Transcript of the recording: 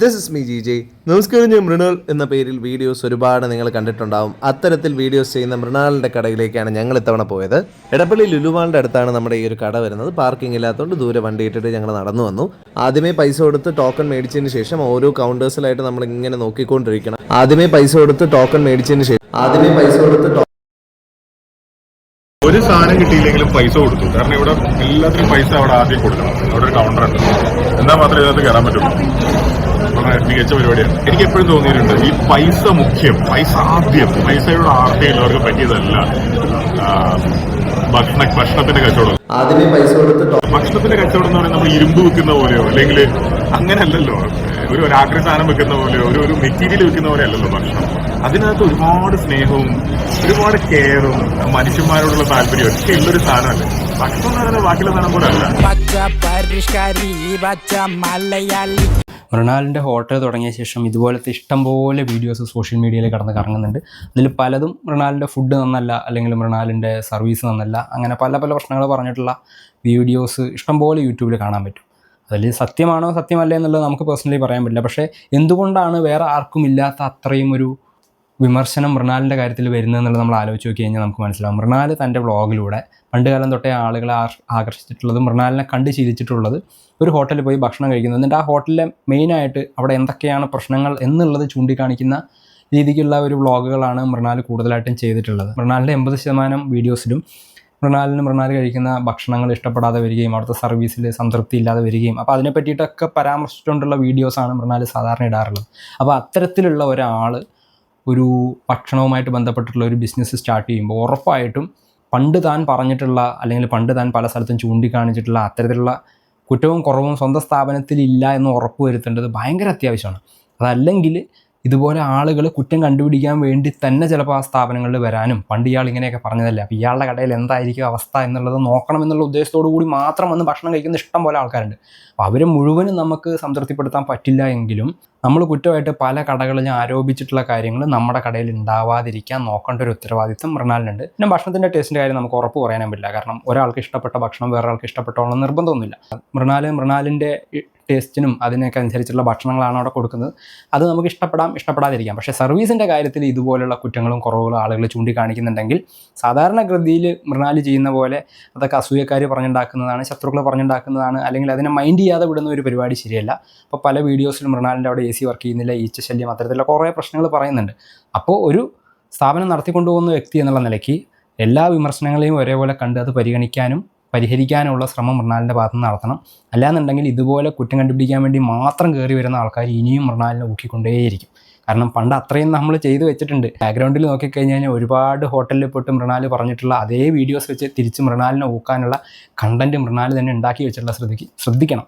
This is me G J നമസ്കാരം ഞാൻ മൃണാൾ എന്ന പേരിൽ വീഡിയോസ് ഒരുപാട് നിങ്ങൾ കണ്ടിട്ടുണ്ടാവും. അത്തരത്തിൽ വീഡിയോസ് ചെയ്യുന്ന മൃണാളിന്റെ കടയിലേക്കാണ് ഞങ്ങൾ ഇത്തവണ പോയത്. എടപ്പള്ളി ലുലുമാളിന്റെ അടുത്താണ് നമ്മുടെ ഈ ഒരു കട വരുന്നത്. പാർക്കിംഗ് ഇല്ലാത്തതുകൊണ്ട് ദൂരെ വണ്ടി ഇട്ടിട്ട് ഞങ്ങൾ നടന്നു വന്നു. ആദ്യമേ പൈസ കൊടുത്ത് ടോക്കൺ മേടിച്ചതിന് ശേഷം ഓരോ കൗണ്ടേഴ്സിലായിട്ട് നമ്മൾ ഇങ്ങനെ നോക്കിക്കൊണ്ടിരിക്കണം. ആദ്യമേ പൈസ കൊടുത്ത് ടോക്കൺ മേടിച്ചതിന് ശേഷം ആദ്യമേ പൈസ കൊടുത്ത് ഒരു സാധനം കിട്ടിയില്ലെങ്കിലും പൈസ കൊടുത്തു. കാരണം ഇവിടെ എല്ലാത്തിനും പൈസ അവിടെ ആദ്യം കൊടുക്കണം. അവിടെ ഒരു കൗണ്ടർ ഉണ്ട്. എന്നാൽ മാത്രമേ ഇതിനകത്ത് കയറാൻ പറ്റുള്ളൂ. വളരെ മികച്ച പരിപാടിയാണ്. എനിക്ക് എപ്പോഴും തോന്നിയിട്ടുണ്ട് ഈ പൈസ മുഖ്യം പൈസ ആദ്യം. പൈസയുടെ ആർത്തിയുള്ളവർക്ക് പറ്റിയതല്ല. ഭക്ഷണ ഭക്ഷണത്തിന്റെ കച്ചവടം. ആദ്യമേ പൈസ കൊടുത്തിട്ടോ? ഭക്ഷണത്തിന്റെ കച്ചവടം എന്ന് പറയുന്നത് നമ്മൾ ഇരുമ്പ് വെക്കുന്ന പോലെയോ അല്ലെങ്കിൽ അങ്ങനെയല്ലല്ലോ. ഒരു ഒരു ആക്രി സാധനം വെക്കുന്ന പോലെയോ ഒരു ഒരു മെറ്റീരിയൽ വെക്കുന്ന പോലെ അല്ലല്ലോ ഭക്ഷണം. അതിനകത്ത് ഒരുപാട് സ്നേഹവും ഒരുപാട് കെയറും മനുഷ്യന്മാരോടുള്ള താല്പര്യം ഒക്കെ ഉള്ളൊരു സാധനമല്ലേ. ഭക്ഷണം എന്ന് പറയുന്നത് ബാക്കിയുള്ള സാധനം പോലെ അല്ല പച്ച പരിഷ്കാരി പച്ച മലയാളി. മൃണാലിന്റെ ഹോട്ടൽ തുടങ്ങിയ ശേഷം ഇതുപോലത്തെ ഇഷ്ടംപോലെ വീഡിയോസ് സോഷ്യൽ മീഡിയയിൽ കടന്ന് കറങ്ങുന്നുണ്ട്. അതിൽ പലതും റൊണാൾഡിന്റെ ഫുഡ് നന്നല്ല അല്ലെങ്കിൽ റൊണാൾഡിന്റെ സർവീസ് നന്നല്ല അങ്ങനെ പല പല പ്രശ്നങ്ങൾ പറഞ്ഞിട്ടുള്ള വീഡിയോസ് ഇഷ്ടംപോലെ യൂട്യൂബിൽ കാണാൻ പറ്റും. അതിൽ സത്യമാണോ സത്യമല്ലേ എന്നുള്ളത് നമുക്ക് പേഴ്സണലി പറയാൻ പറ്റില്ല. പക്ഷേ എന്തുകൊണ്ടാണ് വേറെ ആർക്കും ഇല്ലാത്ത അത്രയും ഒരു വിമർശനം മൃണാലിന്റെ കാര്യത്തിൽ വരുന്നതെന്നുള്ളത് നമ്മൾ ആലോചിച്ച് നോക്കി കഴിഞ്ഞാൽ നമുക്ക് മനസ്സിലാവും. മൃണാൽ തന്റെ വ്ളോഗിലൂടെ പണ്ടുകാലം തൊട്ടേ ആളുകളെ ആകർഷിച്ചിട്ടുള്ളത് മൃണാലിനെ കണ്ട് ശീലിച്ചിട്ടുള്ളത് ഒരു ഹോട്ടലിൽ പോയി ഭക്ഷണം കഴിക്കുന്നത് എന്നിട്ട് ആ ഹോട്ടലിലെ മെയിനായിട്ട് അവിടെ എന്തൊക്കെയാണ് പ്രശ്നങ്ങൾ എന്നുള്ളത് ചൂണ്ടിക്കാണിക്കുന്ന രീതിക്കുള്ള ഒരു വ്ളോഗുകളാണ് മൃണാൽ കൂടുതലായിട്ടും ചെയ്തിട്ടുള്ളത്. മൃണാലിന്റെ എൺപത് ശതമാനം വീഡിയോസിലും മൃണാലിന് മൃണാൽ കഴിക്കുന്ന ഭക്ഷണങ്ങൾ ഇഷ്ടപ്പെടാതെ വരികയും അവിടുത്തെ സർവീസിൽ സംതൃപ്തി ഇല്ലാതെ വരികയും അപ്പോൾ അതിനെ പറ്റിയിട്ടൊക്കെ പരാമർശിച്ചുകൊണ്ടുള്ള വീഡിയോസാണ് മൃണാൽ സാധാരണ ഇടാറുള്ളത്. അപ്പോൾ അത്തരത്തിലുള്ള ഒരാൾ ഒരു ഭക്ഷണവുമായിട്ട് ബന്ധപ്പെട്ടിട്ടുള്ള ഒരു ബിസിനസ് സ്റ്റാർട്ട് ചെയ്യുമ്പോൾ ഉറപ്പായിട്ടും പണ്ട് താൻ പറഞ്ഞിട്ടുള്ള അല്ലെങ്കിൽ പണ്ട് താൻ പല സ്ഥലത്തും ചൂണ്ടിക്കാണിച്ചിട്ടുള്ള അത്തരത്തിലുള്ള കുറ്റവും കുറവും സ്വന്തം സ്ഥാപനത്തിൽ ഇല്ല എന്ന് ഉറപ്പ് വരുത്തേണ്ടത് ഭയങ്കര അത്യാവശ്യമാണ്. അതല്ലെങ്കിൽ ഇതുപോലെ ആളുകൾ കുറ്റം കണ്ടുപിടിക്കാൻ വേണ്ടി തന്നെ ചിലപ്പോൾ ആ സ്ഥാപനങ്ങളിൽ വരാനും പണ്ട് ഇയാൾ ഇങ്ങനെയൊക്കെ പറഞ്ഞതല്ലേ? അപ്പോൾ ഇയാളുടെ കടയിൽ എന്തായിരിക്കും അവസ്ഥ എന്നുള്ളത് നോക്കണം എന്നുള്ള ഉദ്ദേശത്തോടു കൂടി മാത്രം വന്ന് ഭക്ഷണം കഴിക്കുന്ന ഇഷ്ടം പോലെ ആൾക്കാരുണ്ട്. അപ്പോൾ അവരെ മുഴുവനും നമുക്ക് സംതൃപ്തിപ്പെടുത്താൻ പറ്റില്ല എങ്കിലും നമ്മൾ കുറ്റമായിട്ട് പല കടകളിലും ആരോപിച്ചിട്ടുള്ള കാര്യങ്ങൾ നമ്മുടെ കടയിൽ ഉണ്ടാവാതിരിക്കാൻ നോക്കേണ്ട ഒരു ഉത്തരവാദിത്തം മൃണാലിനുണ്ട്. പിന്നെ ഭക്ഷണത്തിന്റെ ടേസ്റ്റിന്റെ കാര്യം നമുക്ക് ഉറപ്പ് പറയാനും പറ്റില്ല. കാരണം ഒരാൾക്ക് ഇഷ്ടപ്പെട്ട ഭക്ഷണം വേറൊരാൾക്ക് ഇഷ്ടപ്പെട്ടോളം നിർബന്ധമൊന്നുമില്ല. മൃണാൽ മൃണാലിന്റെ ടേസ്റ്റിനും അതിനൊക്കെ അനുസരിച്ചുള്ള ഭക്ഷണങ്ങളാണ് അവിടെ കൊടുക്കുന്നത്. അത് നമുക്ക് ഇഷ്ടപ്പെടാം ഇഷ്ടപ്പെടാതിരിക്കാം. പക്ഷേ സർവീസിന്റെ കാര്യത്തിൽ ഇതുപോലുള്ള കുറ്റങ്ങളും കുറവുകളും ആളുകൾ ചൂണ്ടിക്കാണിക്കുന്നുണ്ടെങ്കിൽ സാധാരണഗതിയിൽ മൃണാലി ചെയ്യുന്ന പോലെ അതൊക്കെ അസൂയക്കാർ പറഞ്ഞുണ്ടാക്കുന്നതാണ് ശത്രുക്കൾ പറഞ്ഞുണ്ടാക്കുന്നതാണ് അല്ലെങ്കിൽ അതിനെ മൈൻഡ് ചെയ്യാതെ വിടുന്ന ഒരു പരിപാടി ശരിയല്ല. അപ്പോൾ പല വീഡിയോസിലും മൃണാലിന്റെ അവിടെ എ സി വർക്ക് ചെയ്യുന്നില്ല ഈച്ച ശല്യം അത്തരത്തിലുള്ള കുറേ പ്രശ്നങ്ങൾ പറയുന്നുണ്ട്. അപ്പോൾ ഒരു സ്ഥാപനം നടത്തിക്കൊണ്ടുപോകുന്ന വ്യക്തി എന്നുള്ള നിലയ്ക്ക് എല്ലാ വിമർശനങ്ങളെയും ഒരേപോലെ കണ്ട് അത് പരിഗണിക്കാനും പരിഹരിക്കാനുള്ള ശ്രമം മൃണാലിന്റെ ഭാഗത്ത് നിന്ന് നടത്തണം. അല്ലാന്നുണ്ടെങ്കിൽ ഇതുപോലെ കുറ്റം കണ്ടുപിടിക്കാൻ വേണ്ടി മാത്രം കയറി വരുന്ന ആൾക്കാർ ഇനിയും മൃണാലിനെ ഊക്കിക്കൊണ്ടേയിരിക്കും. കാരണം പണ്ട് അത്രയും നമ്മൾ ചെയ്തു വെച്ചിട്ടുണ്ട്. ബാക്ക്ഗ്രൗണ്ടിൽ നോക്കിക്കഴിഞ്ഞ് കഴിഞ്ഞാൽ ഒരുപാട് ഹോട്ടലിൽ പോയിട്ട് മൃണാൽ പറഞ്ഞിട്ടുള്ള അതേ വീഡിയോസ് വെച്ച് തിരിച്ച് മൃണാലിനെ ഊക്കാനുള്ള കണ്ടന്റ് മൃണാൽ തന്നെ ഉണ്ടാക്കി വെച്ചിട്ടുള്ള ശ്രദ്ധിക്ക് ശ്രദ്ധിക്കണം.